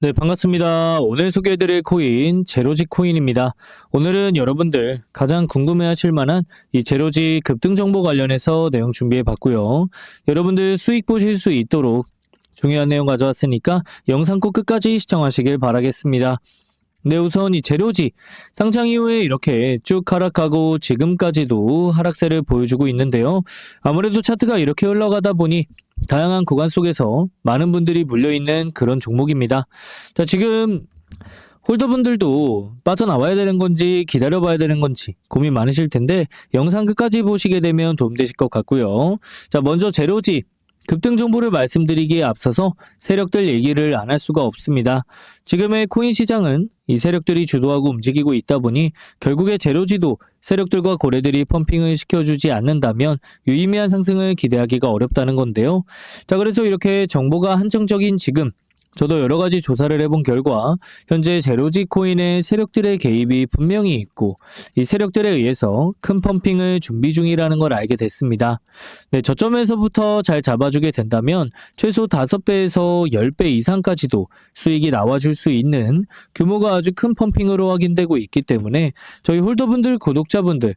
네, 반갑습니다. 오늘 소개해드릴 코인 제로지 코인입니다. 오늘은 여러분들 가장 궁금해하실 만한 이 제로지 급등 정보 관련해서 내용 준비해 봤고요. 여러분들 수익 보실 수 있도록 중요한 내용 가져왔으니까 영상 꼭 끝까지 시청하시길 바라겠습니다. 네, 우선 이 제로지 상장 이후에 이렇게 쭉 하락하고 지금까지도 하락세를 보여주고 있는데요. 아무래도 차트가 이렇게 흘러가다 보니 다양한 구간 속에서 많은 분들이 물려있는 그런 종목입니다. 자, 지금 홀더분들도 빠져나와야 되는 건지 기다려봐야 되는 건지 고민 많으실 텐데 영상 끝까지 보시게 되면 도움되실 것 같고요. 자, 먼저 제로지 급등 정보를 말씀드리기에 앞서서 세력들 얘기를 안 할 수가 없습니다. 지금의 코인 시장은 이 세력들이 주도하고 움직이고 있다 보니 결국에 제로지도 세력들과 고래들이 펌핑을 시켜주지 않는다면 유의미한 상승을 기대하기가 어렵다는 건데요. 자, 그래서 이렇게 정보가 한정적인 지금 저도 여러 가지 조사를 해본 결과 현재 제로지 코인의 세력들의 개입이 분명히 있고 이 세력들에 의해서 큰 펌핑을 준비 중이라는 걸 알게 됐습니다. 네, 저점에서부터 잘 잡아주게 된다면 최소 5배에서 10배 이상까지도 수익이 나와줄 수 있는 규모가 아주 큰 펌핑으로 확인되고 있기 때문에 저희 홀더분들, 구독자분들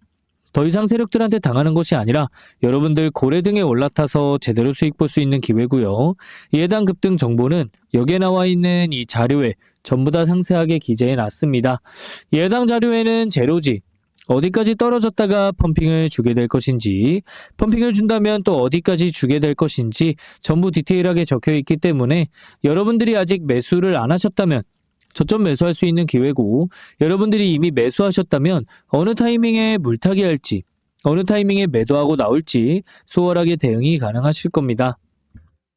더 이상 세력들한테 당하는 것이 아니라 여러분들 고래 등에 올라타서 제대로 수익 볼 수 있는 기회고요. 이 해당 급등 정보는 여기에 나와 있는 이 자료에 전부 다 상세하게 기재해 놨습니다. 이 해당 자료에는 제로지, 어디까지 떨어졌다가 펌핑을 주게 될 것인지, 펌핑을 준다면 또 어디까지 주게 될 것인지 전부 디테일하게 적혀 있기 때문에 여러분들이 아직 매수를 안 하셨다면 저점 매수할 수 있는 기회고 여러분들이 이미 매수하셨다면 어느 타이밍에 물타기 할지 어느 타이밍에 매도하고 나올지 수월하게 대응이 가능하실 겁니다.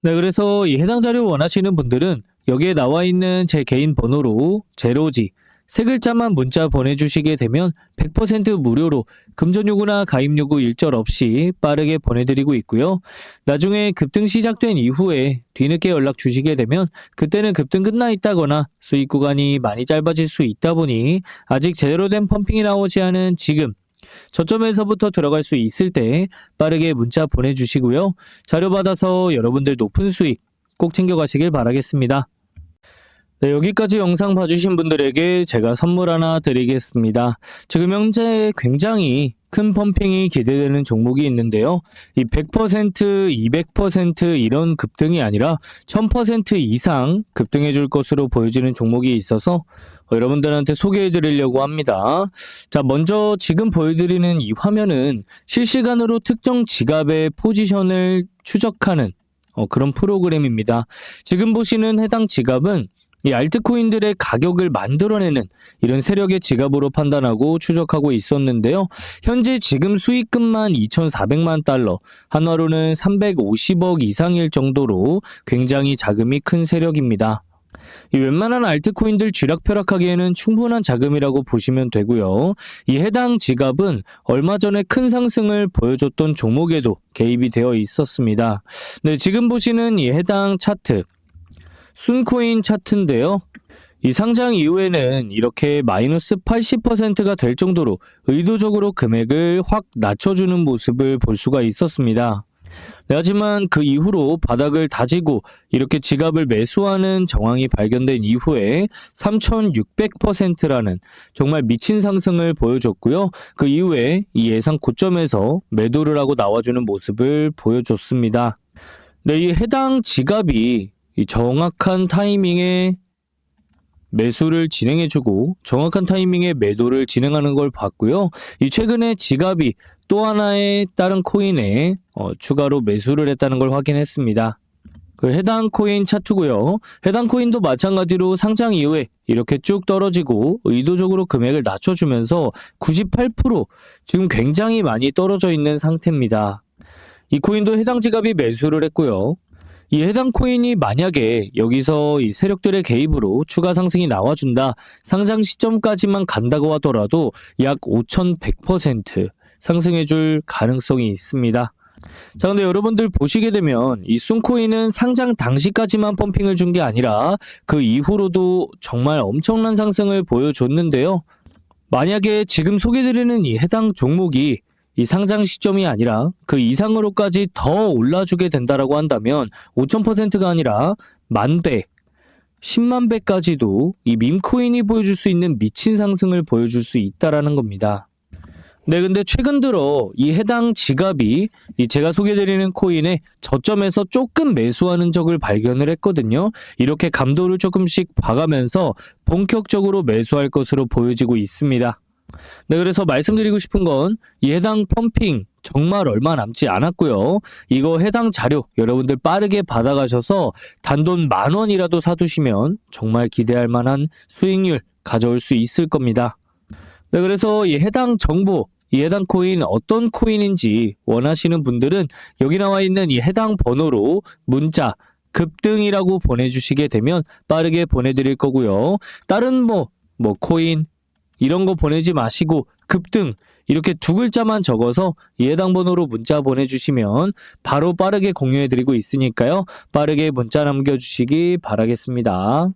네, 그래서 이 해당 자료 원하시는 분들은 여기에 나와 있는 제 개인 번호로 제로지 세 글자만 문자 보내주시게 되면 100% 무료로 금전 요구나 가입 요구 일절 없이 빠르게 보내드리고 있고요. 나중에 급등 시작된 이후에 뒤늦게 연락 주시게 되면 그때는 급등 끝나 있다거나 수익 구간이 많이 짧아질 수 있다 보니 아직 제대로 된 펌핑이 나오지 않은 지금 저점에서부터 들어갈 수 있을 때 빠르게 문자 보내주시고요. 자료 받아서 여러분들 높은 수익 꼭 챙겨가시길 바라겠습니다. 네, 여기까지 영상 봐주신 분들에게 제가 선물 하나 드리겠습니다. 지금 현재 굉장히 큰 펌핑이 기대되는 종목이 있는데요. 이 100%, 200% 이런 급등이 아니라 1000% 이상 급등해 줄 것으로 보여지는 종목이 있어서 여러분들한테 소개해 드리려고 합니다. 자, 먼저 지금 보여드리는 이 화면은 실시간으로 특정 지갑의 포지션을 추적하는 어, 그런 프로그램입니다. 지금 보시는 해당 지갑은 이 알트코인들의 가격을 만들어내는 이런 세력의 지갑으로 판단하고 추적하고 있었는데요. 현재 지금 수익금만 2,400만 달러, 한화로는 350억 이상일 정도로 굉장히 자금이 큰 세력입니다. 이 웬만한 알트코인들 쥐락펴락하기에는 충분한 자금이라고 보시면 되고요. 이 해당 지갑은 얼마 전에 큰 상승을 보여줬던 종목에도 개입이 되어 있었습니다. 네, 지금 보시는 이 해당 차트, 순코인 차트인데요. 이 상장 이후에는 이렇게 마이너스 80%가 될 정도로 의도적으로 금액을 확 낮춰주는 모습을 볼 수가 있었습니다. 네, 하지만 그 이후로 바닥을 다지고 이렇게 지갑을 매수하는 정황이 발견된 이후에 3600%라는 정말 미친 상승을 보여줬고요. 그 이후에 이 예상 고점에서 매도를 하고 나와주는 모습을 보여줬습니다. 네, 이 해당 지갑이 이 정확한 타이밍에 매수를 진행해주고 정확한 타이밍에 매도를 진행하는 걸 봤고요. 이 최근에 지갑이 또 하나의 다른 코인에 어, 추가로 매수를 했다는 걸 확인했습니다. 그 해당 코인 차트고요. 해당 코인도 마찬가지로 상장 이후에 이렇게 쭉 떨어지고 의도적으로 금액을 낮춰주면서 98% 지금 굉장히 많이 떨어져 있는 상태입니다. 이 코인도 해당 지갑이 매수를 했고요. 이 해당 코인이 만약에 여기서 이 세력들의 개입으로 추가 상승이 나와준다, 상장 시점까지만 간다고 하더라도 약 5,100% 상승해줄 가능성이 있습니다. 자, 근데 여러분들 보시게 되면 이 순코인은 상장 당시까지만 펌핑을 준 게 아니라 그 이후로도 정말 엄청난 상승을 보여줬는데요. 만약에 지금 소개드리는 이 해당 종목이 이 상장 시점이 아니라 그 이상으로까지 더 올라주게 된다라고 한다면 5,000%가 아니라 만 배, 10만 배까지도 이 밈코인이 보여줄 수 있는 미친 상승을 보여줄 수 있다라는 겁니다. 네, 근데 최근 들어 이 해당 지갑이 이 제가 소개드리는 코인의 저점에서 조금 매수하는 적을 발견을 했거든요. 이렇게 감도를 조금씩 봐가면서 본격적으로 매수할 것으로 보여지고 있습니다. 네, 그래서 말씀드리고 싶은 건이 해당 펌핑 정말 얼마 남지 않았고요. 이거 해당 자료 여러분들 빠르게 받아가셔서 단돈 만 원이라도 사두시면 정말 기대할 만한 수익률 가져올 수 있을 겁니다. 네, 그래서 이 해당 정보, 이 해당 코인 어떤 코인인지 원하시는 분들은 여기 나와 있는 이 해당 번호로 문자 급등이라고 보내주시게 되면 빠르게 보내드릴 거고요. 다른 뭐, 뭐 코인 이런 거 보내지 마시고 급등 이렇게 두 글자만 적어서 이 해당 번호로 문자 보내주시면 바로 빠르게 공유해드리고 있으니까요. 빠르게 문자 남겨주시기 바라겠습니다.